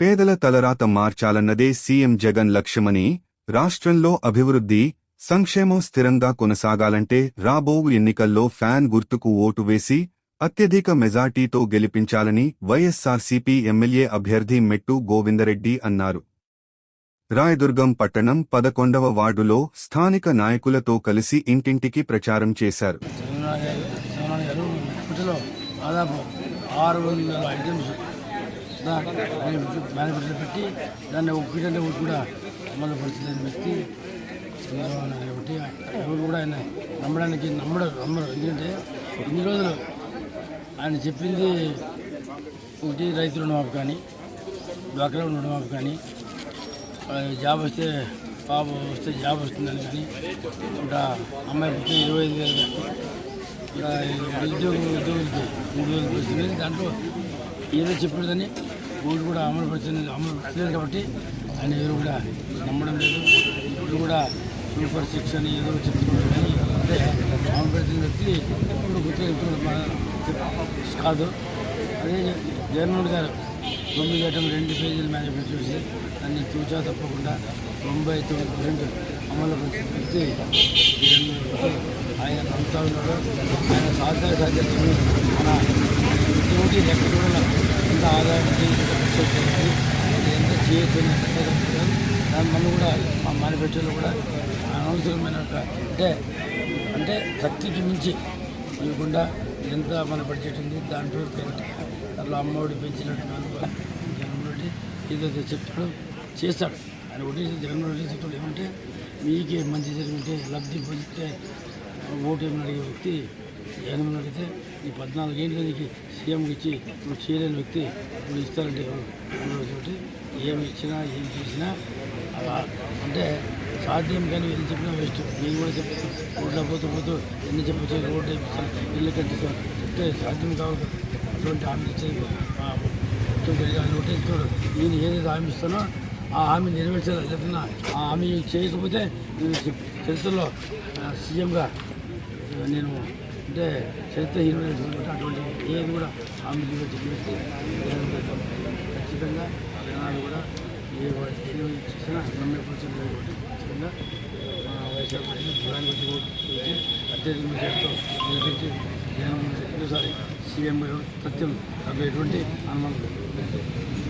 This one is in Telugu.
పేదల తలరాత మార్చాలన్నదే సీఎం జగన్ లక్ష్యమని రాష్ట్రంలో అభివృద్ధి సంక్షేమం స్థిరంగా కొనసాగాలంటే రాబో ఎన్నికల్లో ఫ్యాన్ గుర్తుకు ఓటు వేసి అత్యధిక మెజార్టీతో గెలిపించాలని వైఎస్సార్సీపీ ఎమ్మెల్యే అభ్యర్థి మెట్టు గోవిందరెడ్డి అన్నారు. రాయదుర్గం పట్టణం పదకొండవ వార్డులో స్థానిక నాయకులతో కలిసి ఇంటింటికి ప్రచారం చేశారు. దాదాపు ఆరు వందల ఐటమ్స్ మేనిఫెస్టో పెట్టి దాన్ని ఒకటంటే ఒకటి కూడా అమలు పరిచిన వ్యక్తి చంద్రబాబు నాయుడు ఒకటి ఎవరు కూడా ఆయన నమ్మడానికి నమ్మడం నమ్మరు. ఎందుకంటే ఇన్ని రోజులు ఆయన చెప్పింది ఒకటి రైతు రుణమాపు కానీ డ్వాక్రా రుణమాపు కానీ జాబ్ వస్తే పాప వస్తే జాబ్ వస్తుందని కానీ ఇంకా అమ్మాయి పుట్టిన ఇరవై ఐదు వేలు ఇంకా ఉద్యోగ ఉద్యోగులకి మూడు వేలు వస్తుంది. దాంట్లో ఏదో చెప్పినదని ఓటు కూడా అమలు పడుతుంది అమలు పడలేదు కాబట్టి ఆయన ఎవరు కూడా నమ్మడం లేదు. ఇప్పుడు కూడా సూపర్ సిక్స్ అని ఏదో చెప్తున్నారు కానీ అంటే అమలు పడుతున్న వ్యక్తి ఇప్పుడు గుర్తు కాదు. అదే జగన్మోహన్ గారు తొమ్మిది గంటల రెండు పేజీలు మేనేజ్మెంట్ చూసి దాన్ని తూచా తప్పకుండా తొంభై తొమ్మిది పర్సెంట్ అమలు పరిచిన వ్యక్తి ఆయన నమ్ముతా ఉన్నాడు ఆయన సాధ్య సాధ్యతలు మన ఎక్కడ చూడాలి ఎంత ఆదాయం ఎంత ఖర్చు దాని మనం కూడా మా మేనిఫెస్టోలో కూడా అనవసరమైన ఒక అంటే అంటే శక్తికి మించి ఇవ్వకుండా ఎంత మన బడ్జెట్ ఉంది దాంట్లో పెరిగి దాంట్లో అమ్మఒడి పెంచినట్టు జగన్మోహన్ రెడ్డి ఏదైతే చెప్తాడో చేస్తాడు. ఆయన ఒకటి జగన్మోహన్ రెడ్డి చెప్తాడు ఏమంటే మీకే మంచి జరిగితే లబ్ధి పొందితే ఓటు ఏమని అడిగే వ్యక్తి జగన్మోహన్ అడిగితే ఈ పద్నాలుగు ఏళ్ళ నీకు సీఎంకి ఇచ్చి నువ్వు చేయలేని వ్యక్తి ఇప్పుడు ఇస్తారంటే ఎవరు? ఏమి ఇచ్చినా ఏం చేసినా అలా. అంటే సాధ్యం కానీ ఎన్ని చెప్పినా వేస్ట్. నేను కూడా చెప్తాను. రోడ్లో పోతూ పోతూ ఎన్ని చెప్పచ్చు? రోడ్డు వేపిస్తాను ఇల్లు కట్టిస్తాను. చెప్తే సాధ్యం కావాలి కదా. అటువంటి హామీ ఇచ్చేది ఆ, నేను ఏదైతే హామీ ఇస్తానో ఆ హామీ నెరవేర్చాలి చెప్తున్నా ఆ హామీ చేయకపోతే నేను చరిత్రలో సీఎంగా నేను అంటే చరిత్ర హీరో అటువంటి ఏది కూడా హామీ చెప్పినట్టు ఖచ్చితంగా జనాలు కూడా ఏ వాడు చేసినా నమ్మే పరిస్థితి లేదు ఖచ్చితంగా వైఎస్ఆర్ పార్టీ ప్రధాని వచ్చి ఓటు అత్యధిక మెజార్టీతో నిలబెట్టి జగన్మోహన్ రెడ్డి రెండోసారి సీఎం సత్యం నాకు ఎటువంటి అనుమానం